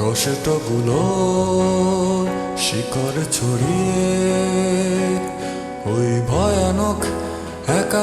কষ্টগুলো শিকড় ছড়িয়ে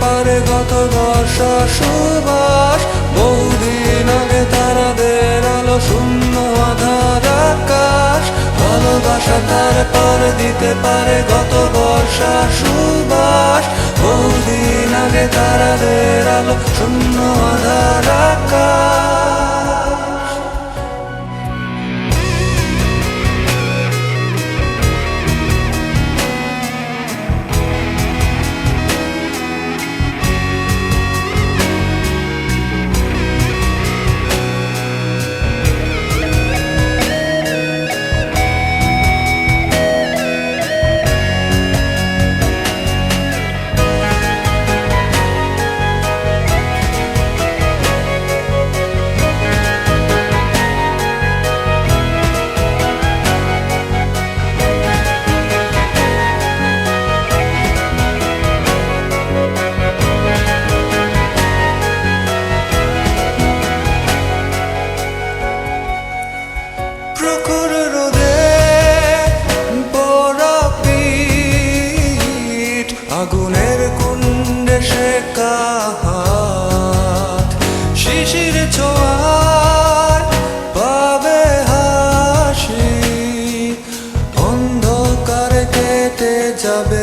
পরে গত বর্ষা সুবাস। বহুদিন আগে তারাদের আলো শূন্য আধার আকাশ। ভালোবাসা তার পরে দিতে পারে গত বর্ষা সুবাস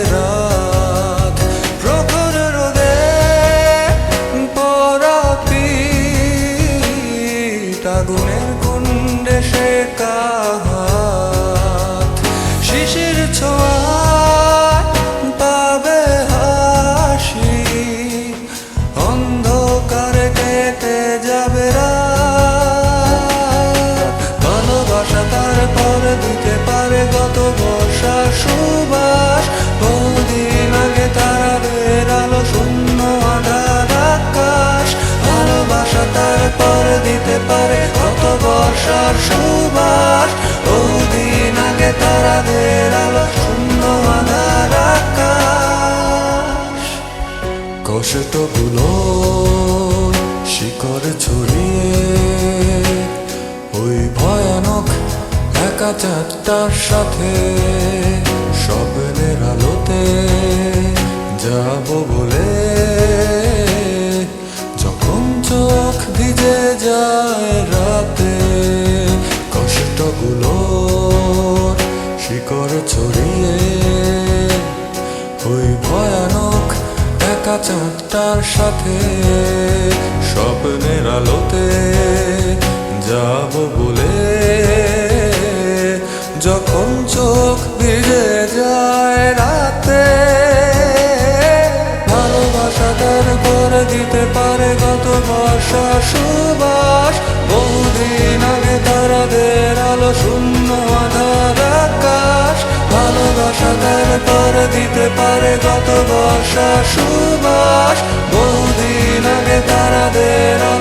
যাবে রাত কষ্টগুলো শিকড় ছড়িয়ে ওই ভয়ানক একা চারটার সাথে স্বপ্নের আলোতে যাব বলে। যখন চোখ ভিজে যায় রাতে, কষ্টগুলো শিকড় ছড়িয়ে। ওই ভয়ানক চাঁদটার সাথে। স্বপ্নের আলোতে যাব বলে যখন চোখ ভিজে যায় রাতে, ভালোবাসা তার করে দিতে পারে গত বর্ষা দিতে পারে গত বর্ষা সুবাস। বহুদিন আগে তারা তারাদের